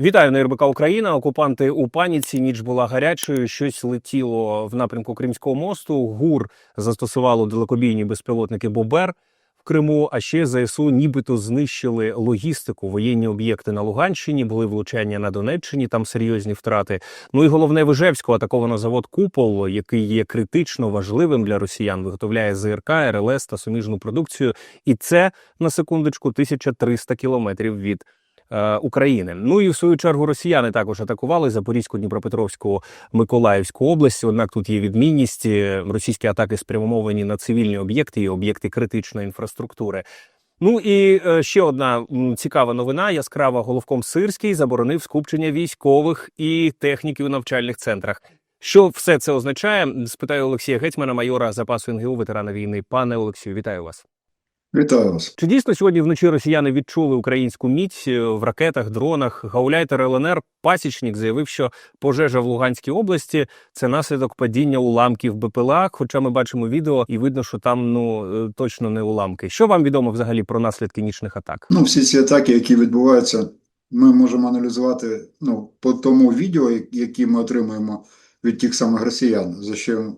Вітаю на РБК Україна. Окупанти у паніці. Ніч була гарячою. Щось летіло в напрямку Кримського мосту. ГУР застосувало далекобійні безпілотники Бобер в Криму. А ще ЗСУ нібито знищили логістику. Воєнні об'єкти на Луганщині були влучання на Донеччині. Там серйозні втрати. Ну і головне в Ижевську атаковано завод Купол, який є критично важливим для росіян. Виготовляє ЗРК, РЛС та суміжну продукцію. І це на секундочку 1300 кілометрів від України. Ну і в свою чергу росіяни також атакували Запорізьку, Дніпропетровську, Миколаївську область. Однак тут є відмінність. Е, Російські атаки спрямовані на цивільні об'єкти і об'єкти критичної інфраструктури. Ну і е, ще одна цікава новина: яскрава головком Сирський заборонив скупчення військових і техніків у навчальних центрах. Що все це означає? Спитаю Олексія Гетьмана, майора запасу НГУ, ветерана війни. Пане Олексію, вітаю вас. Вітаю вас. Чи дійсно сьогодні вночі росіяни відчули українську міць е, в ракетах, дронах? Гауляйтер ЛНР Пасічник заявив, що пожежа в Луганській області це наслідок падіння уламків БПЛА. Хоча ми бачимо відео, і видно, що там ну е, точно не уламки. Що вам відомо взагалі про наслідки нічних атак? Ну, всі ці атаки, які відбуваються, ми можемо аналізувати ну, по тому відео, які ми отримуємо від тих самих росіян, за що,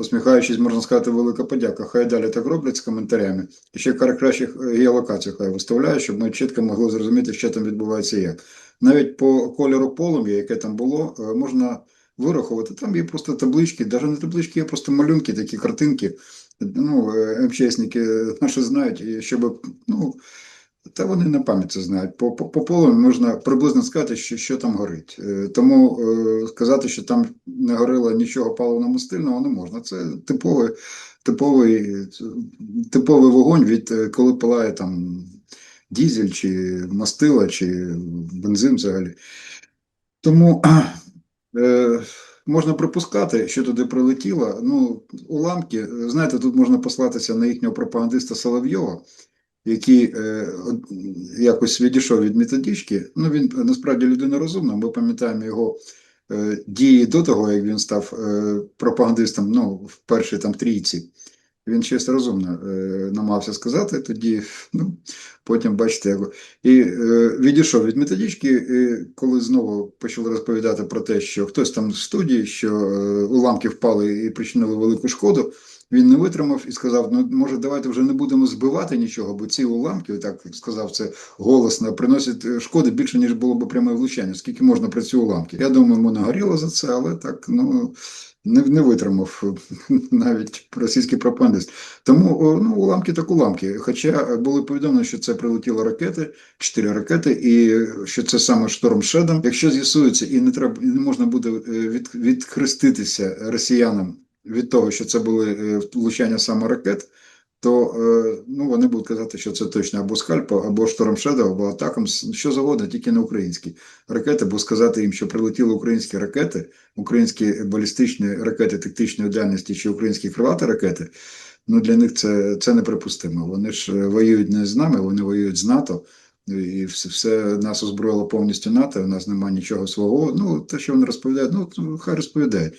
посміхаючись, можна сказати, велика подяка. Хай далі так роблять з коментарями. І ще кра- краще геолокацію хай виставляє, щоб ми чітко могли зрозуміти, що там відбувається і як. Навіть по кольору полум'я, яке там було, е, можна вирахувати. Там є просто таблички, навіть не таблички, є просто малюнки, такі картинки. Ну, е, МЧСники наші знають, щоб, ну, та вони на пам'ять це знають. По, по, по полу можна приблизно сказати, що, що там горить. Е, Тому е, сказати, що там не горило нічого паливно-мастильного, не можна. Це типовий, типовий, типовий вогонь від е, коли палає там дізель, чи мастила, чи бензин взагалі. Тому е, можна припускати, що туди прилетіло. Ну, уламки, знаєте, тут можна послатися на їхнього пропагандиста Соловйова, який е, якось відійшов від методички. Ну, він насправді людина розумна. Ми пам'ятаємо його е, дії до того, як він став е, пропагандистом ну, в першій там трійці. Він щось розумно е, намагався сказати тоді. Ну, потім бачите, як. І е, відійшов від методички, і коли знову почали розповідати про те, що хтось там в студії, що е, уламки впали і причинили велику шкоду. Він не витримав і сказав: ну може, давайте вже не будемо збивати нічого, бо ці уламки, так сказав це голосно, приносять е, шкоди більше, ніж було б пряме влучання. Скільки можна про ці уламки? Я думаю, йому нагоріло за це, але так ну не, не витримав навіть російський пропагандист. Тому ну, уламки так уламки. Хоча було повідомлено, що це прилетіли ракети, чотири ракети, і що це саме шторм Шедом. Якщо з'ясується і не треба, і не можна буде е, від, відхреститися росіянам від того, що це були е, влучання саме ракет. То е, ну вони будуть казати, що це точно або скальпа, або шторм Шедо, або атакам, що завгодно, тільки не українські ракети, бо сказати їм, що прилетіли українські ракети, українські балістичні ракети тактичної дальності чи українські крилаті ракети, ну для них це, це неприпустимо. Вони ж е, воюють не з нами, вони воюють з НАТО. І все, все нас озброїло повністю НАТО, у нас немає нічого свого. Ну, те, що вони розповідають, ну хай розповідають.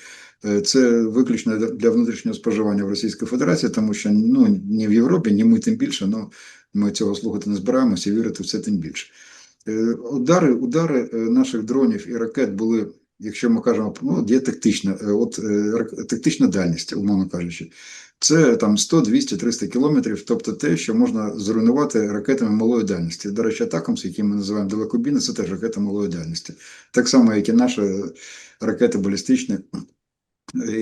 Е, Це виключно для- внутрішнього споживання в Російській Федерації, тому що ну ні в Європі, ні ми тим більше. Ну ми цього слухати не збираємося і вірити в це тим більше. Е, Удари, удари е, наших дронів і ракет були, якщо ми кажемо, ну, є тактична, от тактична дальність, умовно кажучи. Це там 100, 200, 300 кілометрів, тобто те, що можна зруйнувати ракетами малої дальності. До речі, атакамс, які ми називаємо далекобійні, це теж ракети малої дальності. Так само, як і наші ракети балістичні,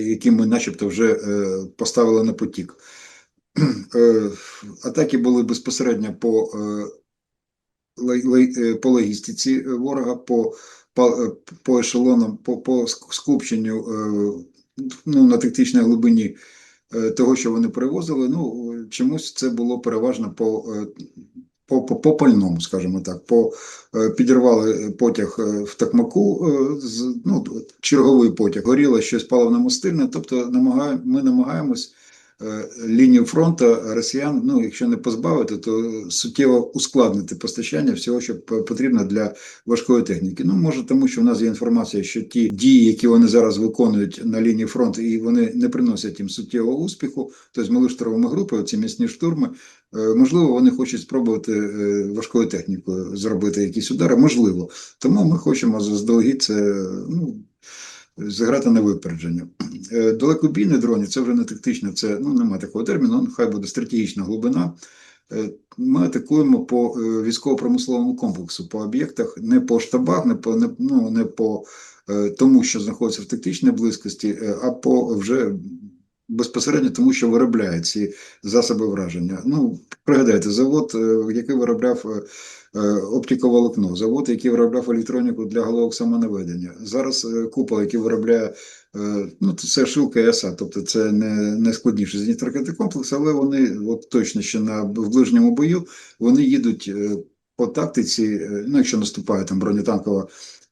які ми начебто вже е, поставили на потік. Е, Атаки були безпосередньо по, е, по логістиці ворога, по, по, по ешелонам, по, по скупченню ну, на тактичній глибині того, що вони перевозили. Ну, чомусь це було переважно по, по, по, по пальному, скажімо так. По, е, підірвали потяг е, в Такмаку, е, ну, черговий потяг, горіло щось паливно-мастильне, тобто намагає, ми намагаємось лінію фронту росіян, ну, якщо не позбавити, то суттєво ускладнити постачання всього, що потрібно для важкої техніки. Ну, може, тому що в нас є інформація, що ті дії, які вони зараз виконують на лінії фронту, і вони не приносять їм суттєвого успіху, тобто мали штурмові групи, ці місні штурми, Можливо, вони хочуть спробувати е, важкою технікою зробити якісь удари. Можливо. Тому ми хочемо заздалегідь це ну, зіграти на випередження. Е, Далекобійні дрони це вже не тактично, це ну немає такого терміну, ну, хай буде стратегічна глибина. Е, Ми атакуємо по е, військово-промисловому комплексу, по об'єктах, не по штабах, не по не, ну, не по е, тому, що знаходиться в тактичній близькості, е, а по вже безпосередньо тому, що виробляє ці засоби враження. Ну, пригадайте, завод, е, який виробляв е, е, оптиковолокно, завод, який виробляв електроніку для головок самонаведення. Зараз купол, який виробляє ну, це шилка і тобто це не найскладніший зенітно-ракетний комплекс, але вони от точно ще на в ближньому бою вони їдуть по тактиці, ну, якщо наступає там бронетанкова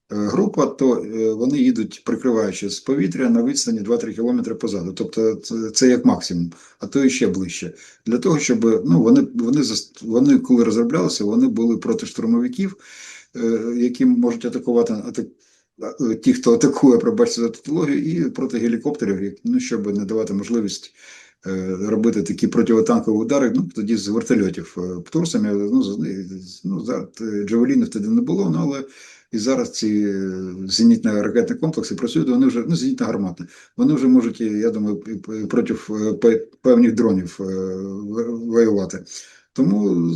група, то е, вони їдуть, прикриваючи з повітря на відстані 2-3 кілометри позаду. Тобто це, як максимум, а то і ще ближче. Для того, щоб ну, вони, вони, вони коли розроблялися, вони були проти штурмовиків, е, які можуть атакувати атак, е, ті, хто атакує, пробачте за тавтологію, і проти гелікоптерів, ну, щоб не давати можливість е, робити такі противотанкові удари, ну, тоді з вертольотів е, птурсами, ну, ну, е, джавелінів тоді не було, ну, але і зараз ці е, зенітно-ракетні комплекси працюють, вони вже, ну, зенітно-гарматні, вони вже можуть, я думаю, проти е, певних дронів е, воювати. Тому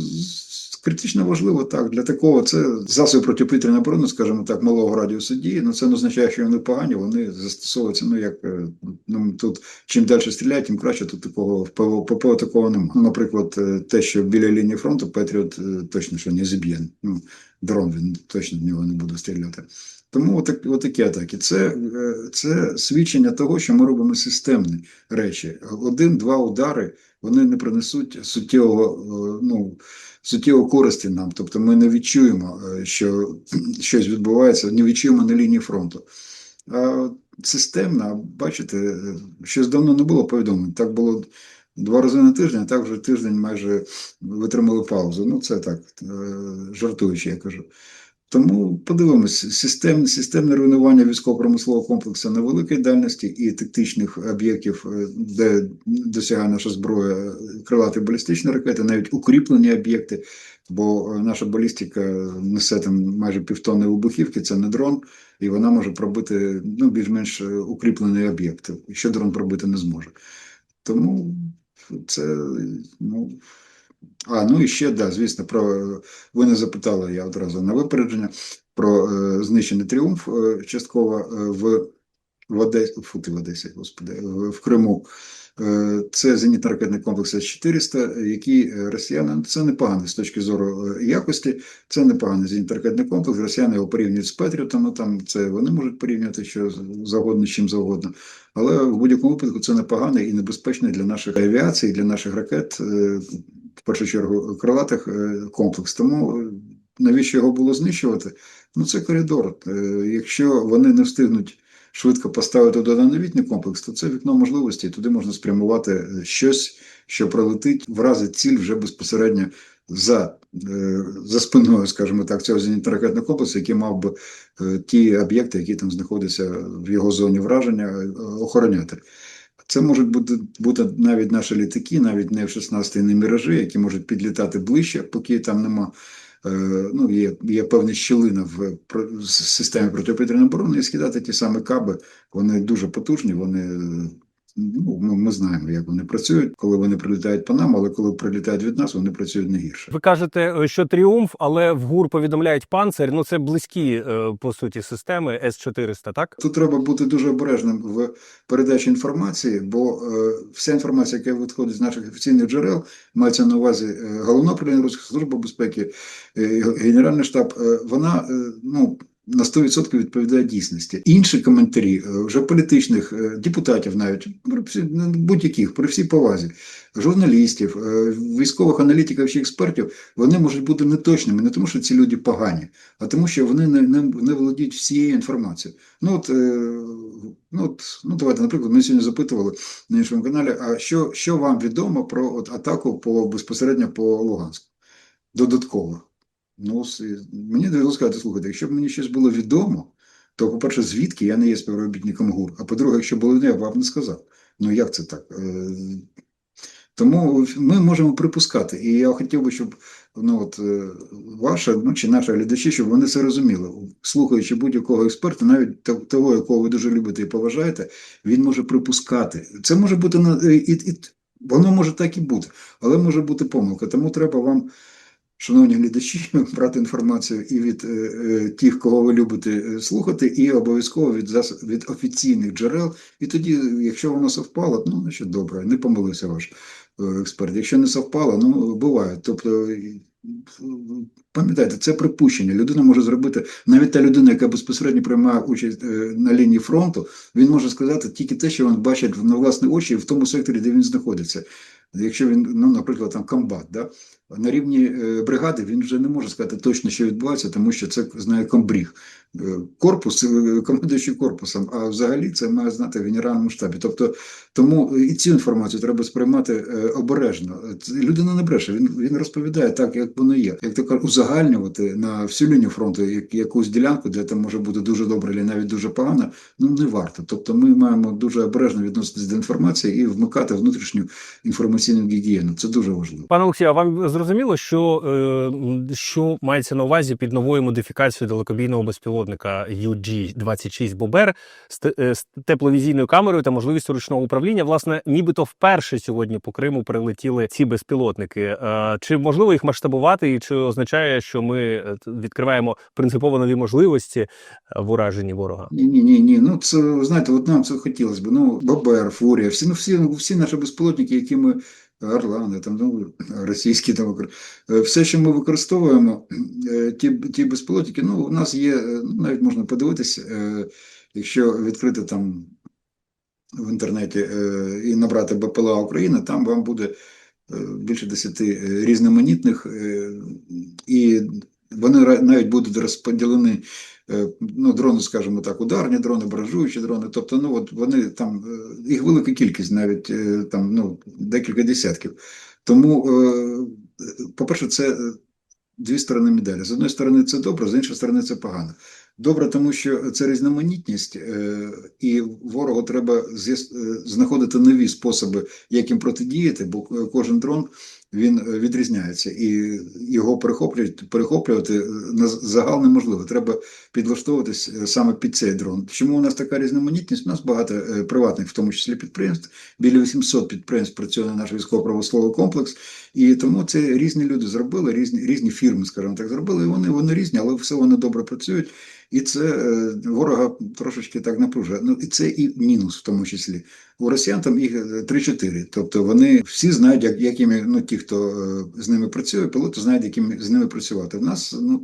критично важливо так. Для такого це засоби протиповітряної оборони, скажімо так, малого радіусу дії. Ну це не означає, що вони погані, вони застосовуються. Ну як е, ну тут чим далі стріляють, тим краще. Тут такого в ПВО, ППО такого немає. Ну, наприклад, е, те, що біля лінії фронту Петріот е, точно що не зіб'є. Ну дрон він точно в нього не буде стріляти. Тому отак, отакі атаки. Це, е, це свідчення того, що ми робимо системні речі. Один-два удари вони не принесуть суттєвого, е, ну, суттєвої користі нам. Тобто ми не відчуємо, е, що щось відбувається, не відчуємо на лінії фронту. А системно, бачите, щось давно не було повідомлень. Так було два рази на тиждень, а так вже тиждень майже витримали паузу. Ну, це так, жартуючи, я кажу. Тому подивимось, системне, системне руйнування військово-промислового комплексу на дальності і тактичних об'єктів, е, де досягає наша зброя крилаті балістичні ракети, навіть укріплені об'єкти, бо е, наша балістика несе там майже півтонни вибухівки, це не дрон, і вона може пробити ну, більш-менш е, укріплений об'єкт, що дрон пробити не зможе. Тому це ну. А, ну і ще, да, звісно, про ви не запитали, я одразу на випередження про е, знищений тріумф е, частково е, в, в Одесі, фу, ти в Одесі, господи, в, в Криму. Е, це зенітно-ракетний комплекс С-400, який е, росіяни, це непоганий з точки зору е, якості, це непоганий зенітно-ракетний комплекс, росіяни його порівнюють з Петріотом, ну, там це вони можуть порівняти що завгодно з чим завгодно. Але в будь-якому випадку це непоганий і небезпечний для нашої авіації, для наших ракет, е, першу чергу крилатих е, комплекс. Тому е, навіщо його було знищувати? Ну це коридор. Е, Якщо вони не встигнуть швидко поставити туди новітній комплекс, то це вікно можливостей. Туди можна спрямувати щось, що пролетить, вразить ціль вже безпосередньо за, за спиною, скажімо так, цього зенітно-ракетного комплексу, який мав би ті об'єкти, які там знаходяться в його зоні враження, охороняти. Це можуть бути, бути навіть наші літаки, навіть не в 16 не міражі, які можуть підлітати ближче, поки там нема. е, Ну, є, є певна щілина в системі протиповітряної оборони, і скидати ті самі каби, вони дуже потужні, вони ну, ми, ми знаємо, як вони працюють, коли вони прилітають по нам, але коли прилітають від нас, вони працюють не гірше. Ви кажете, е, що тріумф, але в ГУР повідомляють панцир. Ну це близькі е, по суті системи С-400, так? Тут треба бути дуже обережним в передачі інформації, бо е, вся інформація, яка відходить з наших офіційних джерел, мається на увазі головне управління Руської служби безпеки, е, Генеральний штаб, е, вона е, ну. На 100% відповідає дійсності. Інші коментарі е, вже політичних е, депутатів, навіть ну, будь-яких, при всій повазі, журналістів, е, військових аналітиків чи експертів, вони можуть бути неточними, не тому, що ці люди погані, а тому, що вони не, не, не володіють всією інформацією. Ну от, ну, от, ну давайте, наприклад, ми сьогодні запитували на іншому каналі, а що, що вам відомо про от, атаку по безпосередньо по Луганську? Додатково. Ну, мені довелося сказати, слухайте, якщо б мені щось було відомо, то, по-перше, звідки я не є співробітником ГУР, а по-друге, якщо було не, я б вам не сказав. Ну як це так? Е, Тому ми можемо припускати. І я хотів би, щоб ну, от, е, ваша ну, чи наші глядачі, щоб вони це розуміли. Слухаючи будь-якого експерта, навіть того, якого ви дуже любите і поважаєте, він може припускати. Це може бути і, і воно може так і бути, але може бути помилка. Тому треба вам. Шановні глядачі, брати інформацію і від е, е, тих, кого ви любите е, слухати, і обов'язково від зас... від офіційних джерел. І тоді, якщо воно совпало, ну значить добре, не помилився ваш е, експерт. Якщо не совпало, ну буває. Тобто, пам'ятайте, це припущення. Людина може зробити навіть та людина, яка безпосередньо приймає участь на лінії фронту, він може сказати тільки те, що він бачить на власні очі в тому секторі, де він знаходиться. Якщо він, ну, наприклад, там комбат, да? На рівні е, бригади він вже не може сказати точно, що відбувається, тому що це знає комбріг. Е, Корпус, е, командуючий корпусом, а взагалі це має знати в генеральному штабі. Тобто, тому і цю інформацію треба сприймати обережно. Людина не бреше, він, він розповідає так, як воно є. Як то кажуть, узагальнювати на всю лінію фронту як, якусь ділянку, де там може бути дуже добре, або навіть дуже погано, ну не варто. Тобто ми маємо дуже обережно відноситись до інформації і вмикати внутрішню інформаційну гігієну. Це дуже важливо. Пане Олексію, а вам зрозуміло, що, е, що мається на увазі під новою модифікацією далекобійного безпілотника UG-26 Бобер е, з тепловізійною камерою та можливістю ручного управління? Власне, нібито вперше сьогодні по Криму прилетіли ці безпілотники. Е, Чи можливо їх масштабувати, і чи означає, що ми відкриваємо принципово нові можливості в ураженні ворога? Ні, ні, ні, ні. Ну це знаєте, от нам це хотілося б. Ну, ББР, Фурія, всі, ну, всі, всі наші безпілотники, які ми. Орлани, там ну, російські е, все, що ми використовуємо, е, ті, ті безпілотники, ну, у нас є, е, ну, навіть можна подивитися, е, якщо відкрити там в інтернеті і набрати БПЛА Україна, там вам буде більше десяти різноманітних, і вони навіть будуть розподілені ну, дрони, скажімо так, ударні дрони, баражуючі дрони. Тобто, ну от вони там е, їх велика кількість, навіть е, там ну декілька десятків. Тому, е, по-перше, це е, дві сторони медалі. З одної сторони, це добре, з іншої сторони, це погано. Добре, тому що це різноманітність, е, і ворогу треба е, знаходити нові способи, як їм протидіяти, бо кожен дрон він відрізняється, і його перехоплювати, перехоплювати на загал неможливо. Треба підлаштовуватись е, саме під цей дрон. Чому у нас така різноманітність? У нас багато е, приватних, в тому числі підприємств. Біля 800 підприємств працює на наш військово-промисловий комплекс, і тому це різні люди зробили, різні різні фірми, скажімо так, зробили. І вони вони різні, але все вони добре працюють. І це е, ворога трошечки так напружує. Ну і це і мінус в тому числі. У росіян там їх е, 3-4. Тобто вони всі знають, як, якими ну ті, хто е, з ними працює, пілоти знають, якими з ними працювати. В нас ну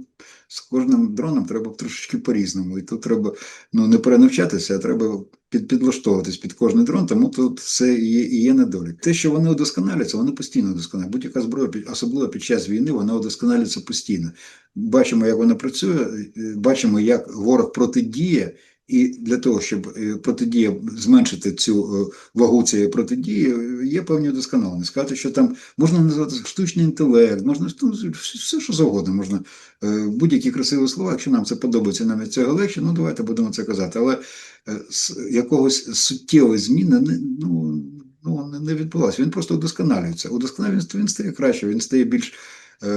з кожним дроном треба трошечки по-різному. І тут треба ну не перенавчатися, а треба під, підлаштовуватись під кожний дрон, тому тут це і є, і є недолік. Те, що вони удосконаляться, вони постійно удосконаляться. Будь-яка зброя, особливо під час війни, вона удосконалюється постійно. Бачимо, як вона працює, бачимо, як ворог протидіє. І для того, щоб е, протидія зменшити цю е, вагу цієї протидії, е, є певні удосконалення. Сказати, що там можна назвати штучний інтелект, можна ну, все, що завгодно, можна будь-які красиві слова. Якщо нам це подобається, нам від цього легше, ну давайте будемо це казати. Але якогось суттєвої зміни ну, ну, не- відбулося. Він просто удосконалюється. Удосконалюється, він стає краще, він стає більш. Е,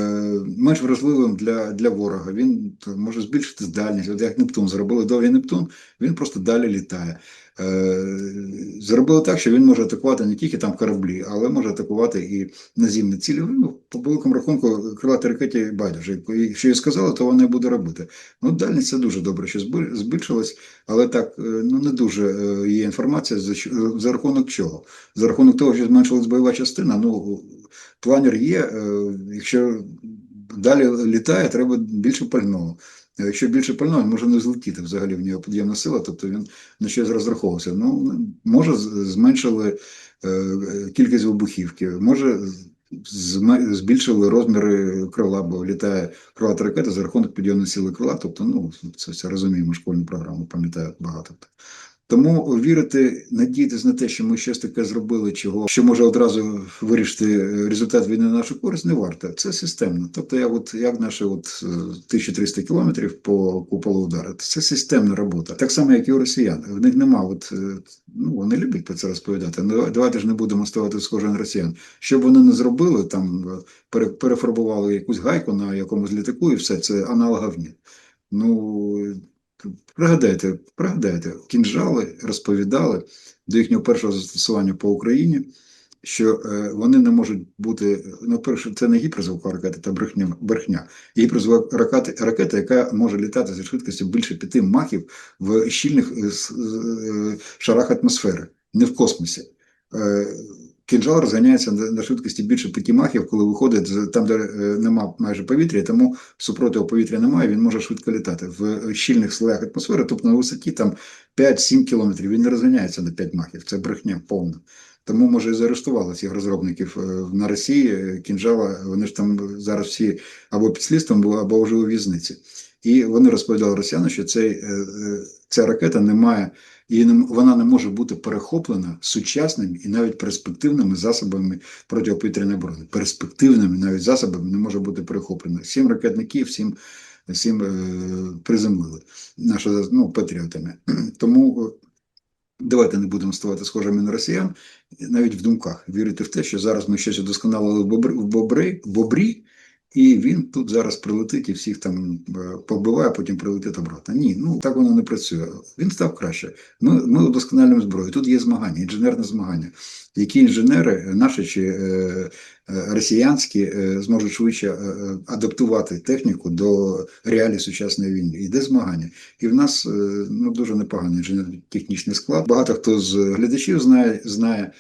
Менш вразливим для, для ворога. Він може збільшити здальність. От як Нептун зробили довгий Нептун, він просто далі літає. Е, Зробили так, що він може атакувати не тільки там кораблі, але може атакувати і наземні цілі. Ну, по великому рахунку, крилаті ракеті байдуже. Якщо їй сказали, то вона буде робити. Ну, дальність це дуже добре, що збільшилось, але так е, ну не дуже е, є інформація за, за рахунок чого. За рахунок того, що зменшилась бойова частина, ну планер є. Якщо далі літає, треба більше пального. Якщо більше пального, може не злетіти взагалі в нього під'ємна сила, тобто він на щось розраховувався. Ну, може, зменшили е, кількість вибухівки, може, збільшили розміри крила, бо літає крилата ракета за рахунок підйомної сили крила. Тобто, ну, це все розуміємо, школьну програму, пам'ятають багато. Тому вірити, надіятися на те, що ми щось таке зробили, чого що може одразу вирішити е, результат війни на нашу користь, не варто. Це системно. Тобто, я от як наші от е, 1300 кілометрів по куполу ударити. Це системна робота. Так само, як і у росіян. В них нема, от е, ну вони люблять про це розповідати. Ну давайте ж не будемо ставати схоже на росіян. Що б вони не зробили, там е, перефарбували якусь гайку на якомусь літаку, і все це аналогів ні. Ну пригадайте, пригадайте, кінжали розповідали до їхнього першого застосування по Україні, що е, вони не можуть бути. Ну, перше, це не гіперзвукова ракета, це брехня. брехня. Гіперзвукова ракета, ракета, яка може літати зі швидкістю більше п'яти махів в щільних е, е, шарах атмосфери, не в космосі. Е, Кінжал розганяється на швидкості більше п'яти махів, коли виходить там, де е, нема майже повітря, тому супротиву повітря немає, він може швидко літати. В щільних слоях атмосфери, тобто на висоті там 5-7 кілометрів, він не розганяється на 5 махів. Це брехня повна. Тому, може, і заарештували цих розробників е, на Росії, е, кінжала, вони ж там зараз всі або під слідством були, або вже у в'язниці. І вони розповідали росіянам, що цей, е, е, ця ракета не має, і вона не може бути перехоплена сучасними і навіть перспективними засобами протиповітряної оборони. Перспективними навіть засобами не може бути перехоплена. Сім ракетників, сім, сім е, приземлили наші ну, патріотами. Тому давайте не будемо ставати схожими на росіян, навіть в думках вірити в те, що зараз ми щось удосконалили в бобри, в бобри, в бобрі, і він тут зараз прилетить і всіх там е, побиває, потім прилетить обратно. Ні, ну так воно не працює. Він став краще. Ми, ми удосконалюємо зброю. Тут є змагання, інженерне змагання. Які інженери, наші чи е, е, росіянські, е, зможуть швидше е, е, адаптувати техніку до реалій сучасної війни. Іде змагання. І в нас е, ну, дуже непоганий інженерно-технічний склад. Багато хто з глядачів знає, знає е, зна-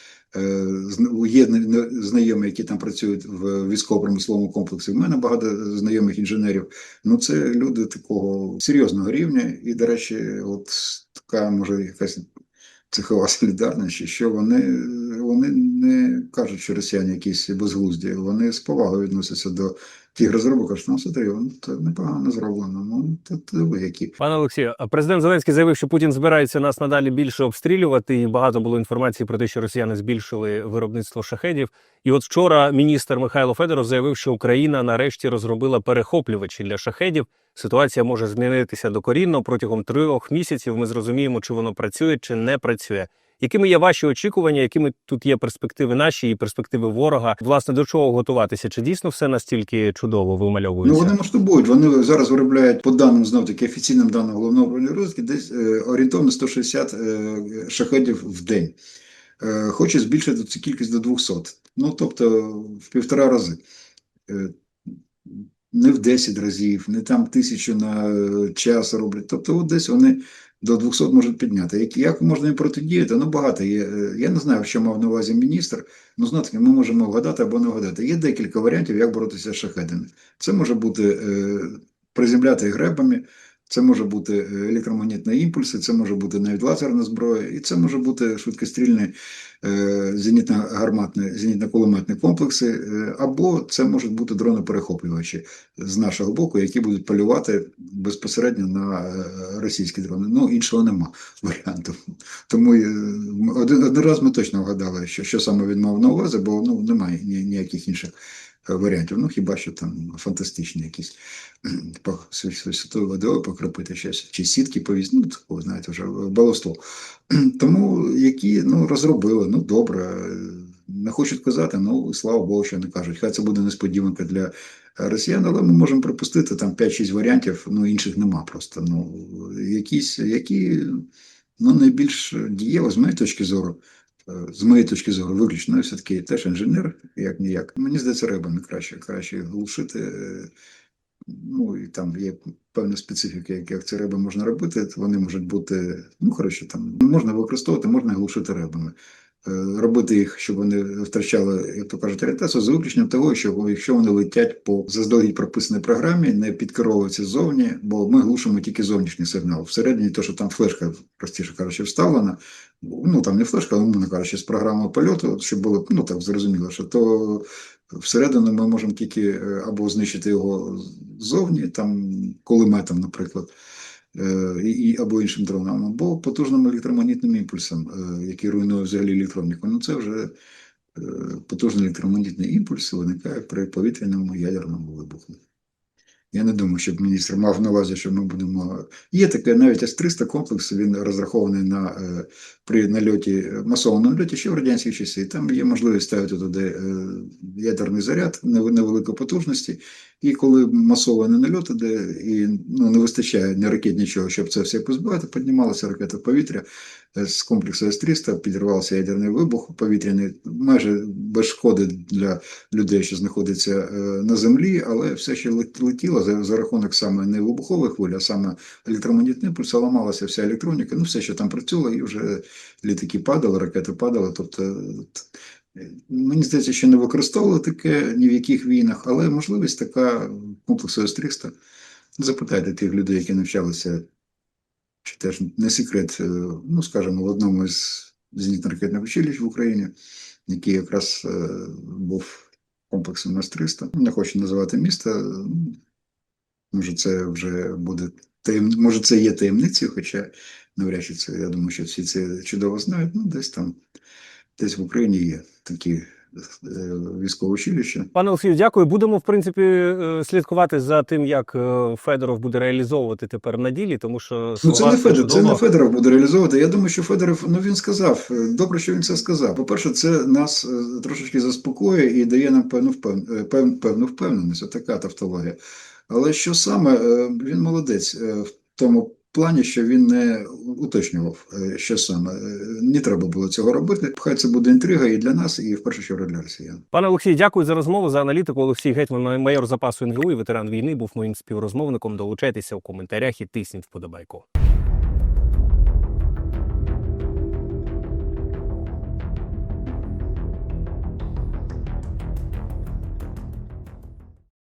є зна- знайомі, які там працюють в військово-промисловому комплексі. У мене багато знайомих інженерів. Ну, це люди такого серйозного рівня. І, до речі, от така може якась цехова солідарність, що вони, вони не кажуть, що росіяни якісь безглузді. Вони з повагою відносяться до тих розробок, кажуть, ну, це непогано зроблено. Ну, ви які. Пане Олексію, президент Зеленський заявив, що Путін збирається нас надалі більше обстрілювати, і багато було інформації про те, що росіяни збільшили виробництво шахедів. І от вчора міністр Михайло Федоров заявив, що Україна нарешті розробила перехоплювачі для шахедів. Ситуація може змінитися докорінно протягом трьох місяців. Ми зрозуміємо, чи воно працює, чи не працює. Якими є ваші очікування? Якими тут є перспективи наші і перспективи ворога? Власне, до чого готуватися? Чи дійсно все настільки чудово Ну, вимальовується? вони масштабують. Вони зараз виробляють по даним знов таки офіційним даним головного управління розвідки десь е, орієнтовно 160 е, шахедів в день. Е, хоче збільшити цю кількість до 200. Ну, тобто в півтора рази. Е, не в 10 разів, не там тисячу на е, час роблять. Тобто, от десь вони до 200 можуть підняти. Як, як можна їм протидіяти? Ну, багато є. Е, Я не знаю, що мав на увазі міністр. Ну, знову таки, ми можемо вгадати або не вгадати. Є декілька варіантів, як боротися з шахедами. Це може бути е, приземляти гребами, це може бути е, електромагнітні імпульси, це може бути навіть лазерна зброя, і це може бути швидкострільні е, зенітно-гарматні, зенітно-кулеметні комплекси, е, або це можуть бути дрони-перехоплювачі з нашого боку, які будуть полювати безпосередньо на російські дрони. Ну, іншого нема варіанту. Тому один, один раз ми точно вгадали, що, що саме він мав на увазі, бо ну, немає ні- ніяких інших варіантів. Ну, хіба що там фантастичні якісь святою водою покропити щось, чи сітки повісти, ну, такого, знаєте, вже баловство. Тому які ну, розробили, ну добре, не хочуть казати, ну слава Богу, що не кажуть. Хай це буде несподіванка для росіян, але ми можемо припустити там 5-6 варіантів, ну інших нема просто. Ну, якісь, які ну, найбільш дієво, з моєї точки зору, з моєї точки зору, виключно, я все-таки теж інженер, як ніяк. Мені здається, ребами краще, краще глушити. е, Ну і там є певна специфіка, як, як це риби можна робити. Вони можуть бути, ну коротше, там можна використовувати, можна глушити рибами. Е, Робити їх, щоб вони втрачали, як то кажуть, орієнтацію, за виключенням того, що якщо вони летять по заздалегідь прописаній програмі, не підкеровуються ззовні, бо ми глушимо тільки зовнішній сигнал. Всередині, то, що там флешка, простіше кажучи, вставлена, ну там не флешка, а умовно кажучи, з програмою польоту, щоб було ну так зрозуміло, що то всередину ми можемо тільки е, або знищити його ззовні, там кулеметом, наприклад, і, і- або іншим дронам, або потужним електромагнітним імпульсом, е, який руйнує взагалі електроніку. Ну це вже е, потужний електромагнітний імпульс виникає при повітряному ядерному вибуху. Я не думаю, щоб міністр мав на увазі, що ми будемо. Є таке навіть С-300 комплекс, він розрахований на е, при нальоті, масовому нальоті ще в радянські часи. Там є можливість ставити туди е, ядерний заряд невеликої потужності. І коли масований нальот іде, і ну, не вистачає ні ракет, нічого, щоб це все позбивати, піднімалася ракета в повітря е, з комплексу С-300, підірвався ядерний вибух повітряний, майже без шкоди для людей, що знаходяться е, на землі, але все ще летіло. За, за рахунок саме не вибухових хвиль, а саме електромагнітний імпульс, ламалася вся електроніка, ну все, що там працювало, і вже літаки падали, ракети падали. Тобто, т- мені здається, що не використовували таке ні в яких війнах, але можливість така комплексу С-300. Запитайте тих людей, які навчалися, чи теж не секрет, е, ну скажімо, в одному із зенітно-ракетних училищ в Україні, який якраз е, був комплексом С-300. Не хочу називати місто. ну, Може, це вже буде таєм... може, це є таємницею, хоча навряд чи це, я думаю, що всі це чудово знають. Ну, десь там, десь в Україні є такі е, військові училища. Пане Олексію, дякую. Будемо в принципі е, слідкувати за тим, як е, Федоров буде реалізовувати тепер на ділі, тому що Ну, це не Федоров, це не. Федоров буде реалізовувати. Я думаю, що Федоров, ну він сказав, добре, що він це сказав. По-перше, це нас трошечки заспокоює і дає нам певну впев- е, певну впевненість, така тавтологія. Але що саме, він молодець в тому плані, що він не уточнював, е, що саме. Е, Не треба було цього робити. Хай це буде інтрига і для нас, і в першу чергу для росіян. Пане Олексій, дякую за розмову за аналітику. Олексій Гетьман, майор запасу НГУ і ветеран війни, був моїм співрозмовником. Долучайтеся у коментарях і тисніть вподобайку.